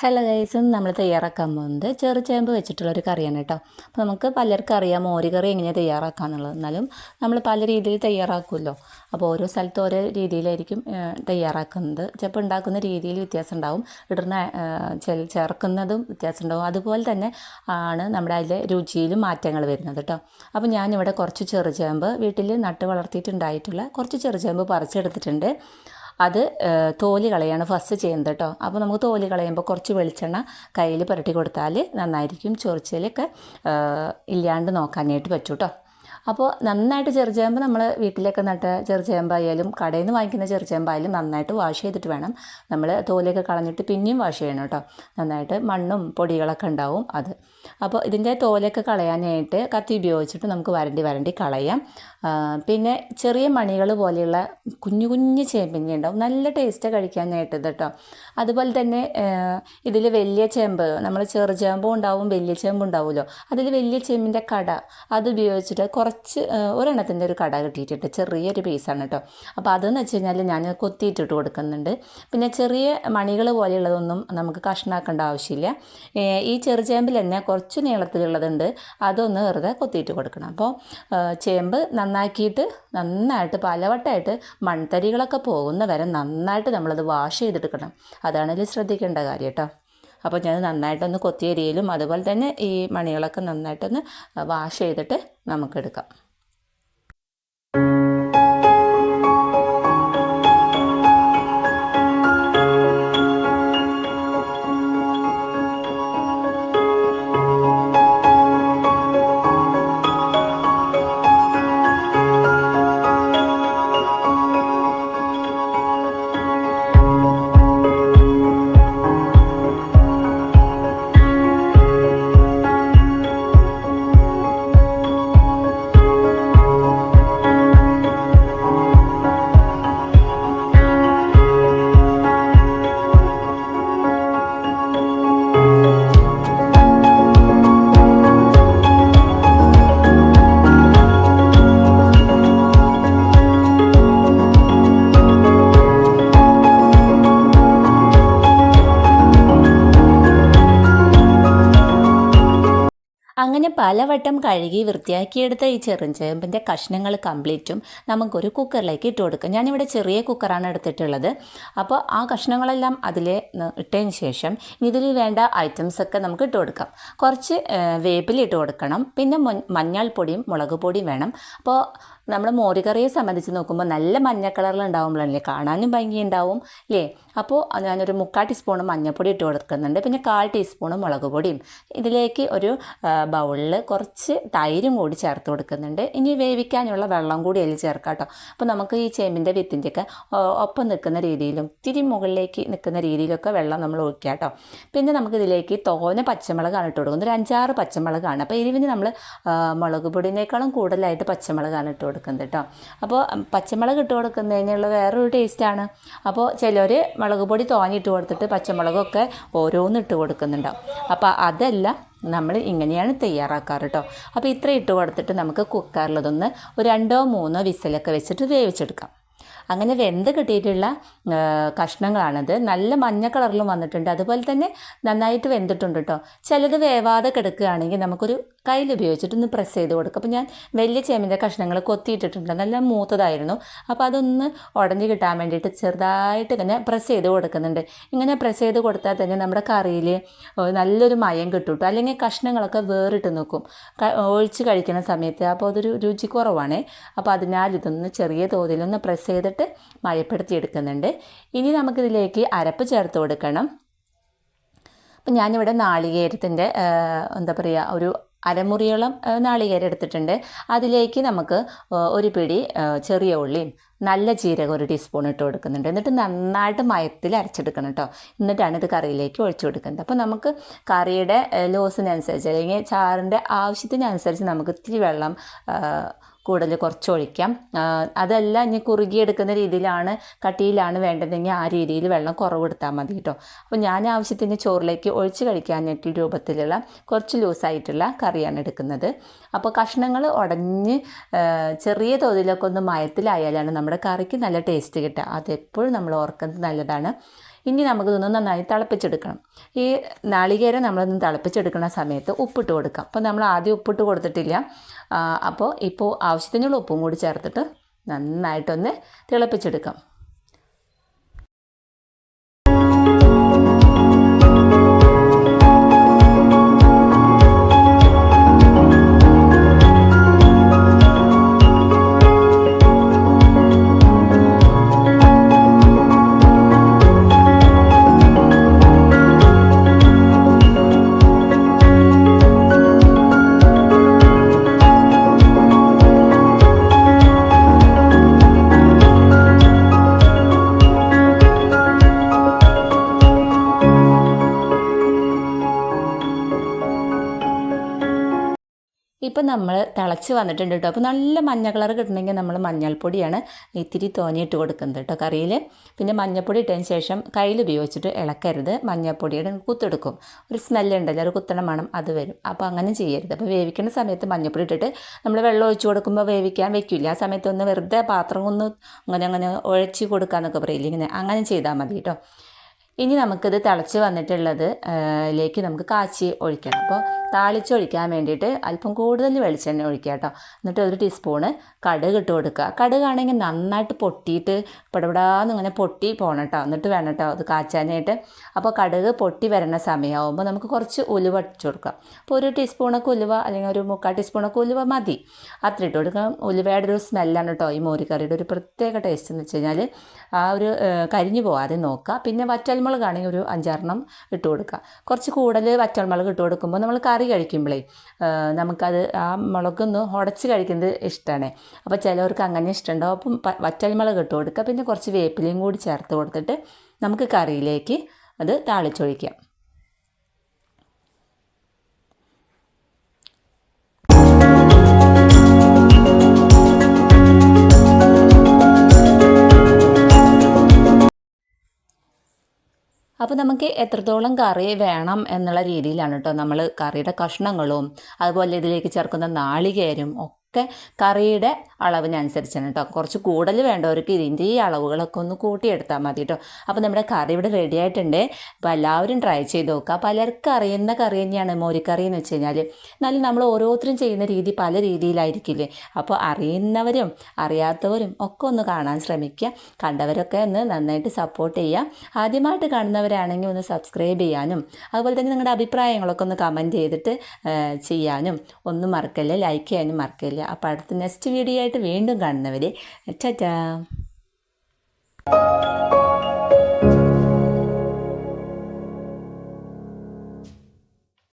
Hello guys നമ്മൾ തയ്യാറാക്കാൻ പോകുന്നത് ചെറുചേമ്പ് വെച്ചിട്ടുള്ള ഒരു കറിയാണ് കേട്ടോ. അപ്പോൾ നമുക്ക് പലർക്കും അറിയാം മോരുകറി എങ്ങനെയാണ് തയ്യാറാക്കാന്നുള്ളത്. എന്നാലും നമ്മൾ പല രീതിയിൽ തയ്യാറാക്കുമല്ലോ. അപ്പോൾ ഓരോ സ്ഥലത്ത് ഓരോ രീതിയിലായിരിക്കും തയ്യാറാക്കുന്നത്. ചിലപ്പോൾ ഉണ്ടാക്കുന്ന രീതിയിൽ വ്യത്യാസം ഉണ്ടാവും. ഇടുന്ന ചേർക്കുന്നതും വ്യത്യാസം ഉണ്ടാവും. അതുപോലെ തന്നെ ആണ് നമ്മുടെ അതിലെ രുചിയിലും മാറ്റങ്ങൾ വരുന്നത് കേട്ടോ. അപ്പോൾ ഞാനിവിടെ കുറച്ച് ചെറുചേമ്പ് വീട്ടിൽ നട്ട് വളർത്തിയിട്ടുണ്ടായിട്ടുള്ള കുറച്ച് ചെറുചേമ്പ് പറിച്ചെടുത്തിട്ടുണ്ട്. അത് തോൽ കളയാണ് ഫസ്റ്റ് ചെയ്യുന്നത് കേട്ടോ അപ്പോൾ നമുക്ക് തോൽ കളയുമ്പോൾ കുറച്ച് വെളിച്ചെണ്ണ കയ്യിൽ പുരട്ടി കൊടുത്താൽ നന്നായിരിക്കും. ചൊറിച്ചിലൊക്കെ ഇല്ലാണ്ട് നോക്കാനായിട്ട് പറ്റും കേട്ടോ അപ്പോൾ നന്നായിട്ട് ചെറുചേമ്പ് നമ്മൾ വീട്ടിലൊക്കെ നട്ട ചെറുചേമ്പായാലും കടയിൽ നിന്ന് വാങ്ങിക്കുന്ന ചെറുചേമ്പായാലും നന്നായിട്ട് വാഷ് ചെയ്തിട്ട് വേണം. നമ്മൾ തോലൊക്കെ കളഞ്ഞിട്ട് പിന്നെയും വാഷ് ചെയ്യണം കേട്ടോ നന്നായിട്ട് മണ്ണും പൊടികളൊക്കെ ഉണ്ടാവും അത്. അപ്പോൾ ഇതിന്റെ തോലൊക്കെ കളയാനായിട്ട് കത്തി ഉപയോഗിച്ചിട്ട് നമുക്ക് വരണ്ടി വരണ്ടി കളയാം. പിന്നെ ചെറിയ മണികൾ പോലെയുള്ള കുഞ്ഞു കുഞ്ഞു ചേമ്പിങ്ങ ഉണ്ടാവും. നല്ല ടേസ്റ്റ് കഴിക്കാനായിട്ട് കേട്ടോ. അതുപോലെ തന്നെ ഇതിൽ വലിയ ചേമ്പ് നമ്മൾ ചെറുചേമ്പും ഉണ്ടാവും വലിയ ചേമ്പ് ഉണ്ടാവുമല്ലോ. അതിൽ വലിയ ചേമ്പിന്റെ കട അത് ഉപയോഗിച്ചിട്ട് കുറച്ച് ഒരെണ്ണത്തിന്റെ ഒരു കട കിട്ടിയിട്ടുണ്ട്. ചെറിയൊരു പീസാണ് കേട്ടോ. അപ്പോൾ അതെന്ന് വെച്ച് കഴിഞ്ഞാൽ ഞാൻ കൊത്തിയിട്ടിട്ട് കൊടുക്കുന്നുണ്ട്. പിന്നെ ചെറിയ മണികൾ പോലെയുള്ളതൊന്നും നമുക്ക് കഷ്ണാക്കേണ്ട ആവശ്യമില്ല. ഈ ചെറുചേമ്പിൽ തന്നെ കുറച്ച് നീളത്തിലുള്ളതുണ്ട്. അതൊന്ന് വെറുതെ കൊത്തിയിട്ട് കൊടുക്കണം. അപ്പോൾ ചേമ്പ് നന്നാക്കിയിട്ട് നന്നായിട്ട് പലവട്ടമായിട്ട് മൺതരികളൊക്കെ പോകുന്ന വരെ നന്നായിട്ട് നമ്മളത് വാഷ് ചെയ്തെടുക്കണം. അതാണ് ശ്രദ്ധിക്കേണ്ട കാര്യം കേട്ടോ. അപ്പോൾ ഞാൻ നന്നായിട്ടൊന്ന് കൊത്തിയരിയിലും അതുപോലെ തന്നെ ഈ മണികളൊക്കെ നന്നായിട്ടൊന്ന് വാഷ് ചെയ്തിട്ട് നമുക്കെടുക്കാം. അങ്ങനെ പലവട്ടം കഴുകി വൃത്തിയാക്കിയെടുത്ത ഈ ചെറുചേമ്പിന്റെ കഷ്ണങ്ങൾ കംപ്ലീറ്റും നമുക്കൊരു കുക്കറിലേക്ക് ഇട്ട് കൊടുക്കാം. ഞാനിവിടെ ചെറിയ കുക്കറാണ് എടുത്തിട്ടുള്ളത്. അപ്പോൾ ആ കഷ്ണങ്ങളെല്ലാം അതിൽ ഇട്ടതിന് ശേഷം ഇതിൽ വേണ്ട ഐറ്റംസ് ഒക്കെ നമുക്ക് ഇട്ട് കൊടുക്കാം. കുറച്ച് വേപ്പിലിട്ട് കൊടുക്കണം. പിന്നെ മഞ്ഞൾപ്പൊടിയും മുളക് പൊടിയും വേണം. അപ്പോൾ നമ്മൾ മോരുകറിയെ സംബന്ധിച്ച് നോക്കുമ്പോൾ നല്ല മഞ്ഞ കളറിൽ ഉണ്ടാവുമ്പോഴല്ലേ കാണാനും ഭംഗി ഉണ്ടാവും അല്ലേ അപ്പോൾ ഞാനൊരു മുക്കാൽ ടീസ്പൂൺ മഞ്ഞൾപ്പൊടി ഇട്ട് കൊടുക്കുന്നുണ്ട്. പിന്നെ കാൽ ടീസ്പൂൺ മുളക് പൊടിയും. ഇതിലേക്ക് ഒരു ബൗളിൽ കുറച്ച് തൈരും കൂടി ചേർത്ത് കൊടുക്കുന്നുണ്ട്. ഇനി വേവിക്കാനുള്ള വെള്ളം കൂടി അതിൽ ചേർക്കാം കേട്ടോ. അപ്പോൾ നമുക്ക് ഈ ചേമ്പിന്റെ വിത്തിന്റെയൊക്കെ ഒപ്പം നിൽക്കുന്ന രീതിയിലും തിരി മുകളിലേക്ക് നിൽക്കുന്ന രീതിയിലൊക്കെ വെള്ളം നമ്മൾ ഒഴിക്കുക കേട്ടോ. പിന്നെ നമുക്ക് ഇതിലേക്ക് തോനെ പച്ചമുളകാണ് ഇട്ട് കൊടുക്കുന്നത്. ഒരു അഞ്ചാറ് പച്ചമുളകാണ്. അപ്പോൾ എരിവിന് നമ്മൾ മുളക് പൊടിനേക്കാളും കൂടുതലായിട്ട് പച്ചമുളകാണ് ഇട്ട് കേട്ടോ. അപ്പോൾ പച്ചമുളക് ഇട്ട് കൊടുക്കുന്നതിനുള്ള വേറൊരു ടേസ്റ്റാണ്. അപ്പോൾ ചിലർ മുളക് പൊടി തോന്നിയിട്ട് കൊടുത്തിട്ട് പച്ചമുളകൊക്കെ ഓരോന്ന് ഇട്ട് കൊടുക്കുന്നുണ്ടാവും അപ്പോൾ അതല്ല നമ്മൾ ഇങ്ങനെയാണ് തയ്യാറാക്കാറ് കേട്ടോ. അപ്പോൾ ഇത്ര ഇട്ട് കൊടുത്തിട്ട് നമുക്ക് കുക്കറിലതൊന്ന് ഒരു രണ്ടോ മൂന്നോ വിസിലൊക്കെ വെച്ചിട്ട് വേവിച്ചെടുക്കാം. അങ്ങനെ വെന്ത് കിട്ടിയിട്ടുള്ള കഷ്ണങ്ങളാണത്. നല്ല മഞ്ഞ കളറിലും വന്നിട്ടുണ്ട്. അതുപോലെ തന്നെ നന്നായിട്ട് വെന്തിട്ടുണ്ട് കേട്ടോ. ചിലത് വേവാതെ കിടക്കുകയാണെങ്കിൽ നമുക്കൊരു കയ്യിൽ ഉപയോഗിച്ചിട്ടൊന്ന് പ്രസ് ചെയ്ത് കൊടുക്കും. അപ്പോൾ ഞാൻ വലിയ ചേമ്പിന്റെ കഷ്ണങ്ങൾ കൊത്തിയിട്ടിട്ടുണ്ട്. നല്ല മൂത്തതായിരുന്നു. അപ്പോൾ അതൊന്ന് ഉടഞ്ഞ് കിട്ടാൻ വേണ്ടിയിട്ട് ചെറുതായിട്ട് ഇങ്ങനെ പ്രസ് ചെയ്ത് കൊടുക്കുന്നുണ്ട്. ഇങ്ങനെ പ്രസ് ചെയ്ത് കൊടുത്താൽ തന്നെ നമ്മുടെ കറിയിൽ നല്ലൊരു മയം കിട്ടും അല്ലെങ്കിൽ കഷ്ണങ്ങളൊക്കെ വേറിട്ട് നിൽക്കും. ഒഴിച്ച് കഴിക്കുന്ന സമയത്ത്. അപ്പോൾ അതൊരു രുചി കുറവാണേ. അപ്പോൾ അതിനാൽ ഇതൊന്ന് ചെറിയ തോതിലൊന്ന് പ്രസ് ചെയ്തിട്ട് മയപ്പെടുത്തി എടുക്കുന്നുണ്ട്. ഇനി നമുക്കിതിലേക്ക് അരപ്പ് ചേർത്ത് കൊടുക്കണം. അപ്പം ഞാനിവിടെ നാളികേരത്തിന്റെ എന്താ പറയുക ഒരു അരമുറിയോളം നാളികേരം എടുത്തിട്ടുണ്ട്. അതിലേക്ക് നമുക്ക് ഒരു പിടി ചെറിയ ഉള്ളിയും നല്ല ജീരകം ഒരു ടീസ്പൂൺ ഇട്ട് കൊടുക്കുന്നുണ്ട്. എന്നിട്ട് നന്നായിട്ട് മയത്തിൽ അരച്ചെടുക്കണം കേട്ടോ എന്നിട്ടാണ് ഇത് കറിയിലേക്ക് ഒഴിച്ചു കൊടുക്കുന്നത്. അപ്പോൾ നമുക്ക് കറിയുടെ ലോസിനനുസരിച്ച് അല്ലെങ്കിൽ ചാറിന്റെ ആവശ്യത്തിനനുസരിച്ച് നമുക്ക് ഇത്തിരി വെള്ളം കൂടുതൽ കുറച്ച് ഒഴിക്കാം അതല്ല ഇനി കുറുകിയെടുക്കുന്ന രീതിയിലാണ് കട്ടിയിലാണ് വേണ്ടതെങ്കിൽ ആ രീതിയിൽ വെള്ളം കുറവ് കൊടുത്താൽ മതി കേട്ടോ. അപ്പോൾ ഞാൻ ആവശ്യത്തിന് ചോറിലേക്ക് ഒഴിച്ച് കഴിക്കാനായിട്ടുള്ള രൂപത്തിലുള്ള കുറച്ച് ലൂസായിട്ടുള്ള കറിയാണ് എടുക്കുന്നത്. അപ്പോൾ കഷ്ണങ്ങൾ ഉടഞ്ഞ് ചെറിയ തോതിലൊക്കെ ഒന്ന് മയത്തിലായാലാണ് നമ്മുടെ കറിക്ക് നല്ല ടേസ്റ്റ് കിട്ടുക. അതെപ്പോഴും നമ്മൾ ഓർക്കുന്നത് നല്ലതാണ്. ഇനി നമുക്കിതൊന്ന് നന്നായി തിളപ്പിച്ചെടുക്കണം. ഈ നാളികേരം നമ്മളൊന്ന് തിളപ്പിച്ചെടുക്കുന്ന സമയത്ത് ഉപ്പിട്ട് കൊടുക്കാം. അപ്പോൾ നമ്മൾ ആദ്യം ഉപ്പിട്ട് കൊടുത്തിട്ടില്ല. അപ്പോൾ ഇപ്പോൾ ആവശ്യത്തിനുള്ള ഉപ്പും കൂടി ചേർത്തിട്ട് നന്നായിട്ടൊന്ന് തിളപ്പിച്ചെടുക്കാം. ഇപ്പം നമ്മൾ തിളച്ച് വന്നിട്ടുണ്ട് കേട്ടോ. അപ്പോൾ നല്ല മഞ്ഞ കളർ കിട്ടണമെങ്കിൽ നമ്മൾ മഞ്ഞൾപ്പൊടിയാണ് ഇത്തിരി തോന്നിയിട്ട് കൊടുക്കുന്നത് കേട്ടോ കറിയിൽ. പിന്നെ മഞ്ഞൾപ്പൊടി ഇട്ടതിന് ശേഷം കയ്യിൽ ഉപയോഗിച്ചിട്ട് ഇളക്കരുത്. മഞ്ഞൾപ്പൊടിയുടെ കുത്തെടുക്കും. ഒരു സ്മെല്ലുണ്ടല്ലോ ഒരു കുത്തണ മണം അത് വരും. അപ്പോൾ അങ്ങനെ ചെയ്യരുത്. അപ്പോൾ വേവിക്കുന്ന സമയത്ത് മഞ്ഞൾപ്പൊടി ഇട്ടിട്ട് നമ്മൾ വെള്ളം ഒഴിച്ച് കൊടുക്കുമ്പോൾ വേവിക്കാൻ വെക്കില്ല. ആ സമയത്ത് ഒന്ന് വെറുതെ പാത്രം ഒന്ന് അങ്ങനെ അങ്ങനെ ഉഴച്ച് കൊടുക്കാന്നൊക്കെ പറയില്ല ഇങ്ങനെ. അങ്ങനെ ചെയ്താൽ മതി കേട്ടോ. ഇനി നമുക്കിത് തിളച്ച് വന്നിട്ടുള്ളത് ലേക്ക് നമുക്ക് കാച്ചി ഒഴിക്കണം. അപ്പോൾ താളിച്ചൊഴിക്കാൻ വേണ്ടിയിട്ട് അല്പം കൂടുതൽ വെളിച്ചെണ്ണ ഒഴിക്കുക കേട്ടോ. എന്നിട്ട് ഒരു ടീസ്പൂണ് കടുക് ഇട്ട് കൊടുക്കുക. കടുകാണെങ്കിൽ നന്നായിട്ട് പൊട്ടിയിട്ട് പടപടാന്ന് ഇങ്ങനെ പൊട്ടി പോകണം കേട്ടോ. എന്നിട്ട് വേണം കേട്ടോ അത് കാച്ചാനായിട്ട്. അപ്പോൾ കടുക് പൊട്ടി വരുന്ന സമയമാകുമ്പോൾ നമുക്ക് കുറച്ച് ഉലുവ ഇട്ട് കൊടുക്കാം. അപ്പോൾ ഒരു ടീസ്പൂണൊക്കെ ഉലുവ അല്ലെങ്കിൽ ഒരു മുക്കാൽ ടീസ്പൂണൊക്കെ ഉലുവ മതി. അത്ര ഇട്ട് കൊടുക്കാം ഉലുവയുടെ ഒരു സ്മെല്ലാണ് കേട്ടോ ഈ മോരിക്കറിയുടെ ഒരു പ്രത്യേക ടേസ്റ്റ് എന്ന് വെച്ച് കഴിഞ്ഞാൽ ആ ഒരു കരിഞ്ഞു പോകാതെ നോക്കുക. പിന്നെ വറ്റൽമുളകാണെങ്കിൽ ഒരു അഞ്ചാറെണ്ണം ഇട്ട് കൊടുക്കുക. കുറച്ച് കൂടുതൽ വറ്റൽമുളക് ഇട്ട് കൊടുക്കുമ്പോൾ നമ്മൾ കറി കഴിക്കുമ്പോഴേ നമുക്കത് ആ മുളകൊന്ന് ഉടച്ച് കഴിക്കുന്നത് ഇഷ്ടമാണ്. അപ്പോൾ ചിലവർക്ക് അങ്ങനെ ഇഷ്ടമുണ്ടാവും. അപ്പം വറ്റൽമുളക് ഇട്ട് കൊടുക്കുക. പിന്നെ കുറച്ച് വേപ്പിലയും കൂടി ചേർത്ത് കൊടുത്തിട്ട് നമുക്ക് കറിയിലേക്ക് അത് താളിച്ചൊഴിക്കാം. അപ്പോൾ നമുക്ക് എത്രത്തോളം കറി വേണം എന്നുള്ള രീതിയിലാണ് കേട്ടോ നമ്മൾ കറിയുടെ കഷ്ണങ്ങളും അതുപോലെ ഇതിലേക്ക് ചേർക്കുന്ന നാളികേരും ഒക്കെ കറിയുടെ അളവിനനുസരിച്ചാണ് കേട്ടോ കുറച്ച് കൂടുതൽ വേണ്ടവർക്ക് ഇതിന്റെ ഈ അളവുകളൊക്കെ ഒന്ന് കൂട്ടിയെടുത്താൽ മതി കേട്ടോ അപ്പോൾ നമ്മുടെ കറി ഇവിടെ റെഡി ആയിട്ടുണ്ട്. അപ്പോൾ എല്ലാവരും ട്രൈ ചെയ്ത് നോക്കുക പലർക്കും അറിയുന്ന കറി തന്നെയാണ് മോരിക്കറി എന്ന് വെച്ച് കഴിഞ്ഞാൽ എന്നാലും നമ്മൾ ഓരോരുത്തരും ചെയ്യുന്ന രീതി പല രീതിയിലായിരിക്കില്ലേ? അപ്പോൾ അറിയുന്നവരും അറിയാത്തവരും ഒക്കെ ഒന്ന് കാണാൻ ശ്രമിക്കുക. കണ്ടവരൊക്കെ ഒന്ന് നന്നായിട്ട് സപ്പോർട്ട് ചെയ്യുക. ആദ്യമായിട്ട് കാണുന്നവരാണെങ്കിൽ ഒന്ന് സബ്സ്ക്രൈബ് ചെയ്യാനും അതുപോലെ തന്നെ നിങ്ങളുടെ അഭിപ്രായങ്ങളൊക്കെ ഒന്ന് കമന്റ് ചെയ്തിട്ട് ചെയ്യാനും. ഒന്നും മറക്കല്ല? ലൈക്ക് ചെയ്യാനും മറക്കല്ല? അപ്പോൾ അടുത്ത നെക്സ്റ്റ് വീഡിയോ ആയിട്ട് വീണ്ടും കാണുന്നവരെ ടാറ്റാ.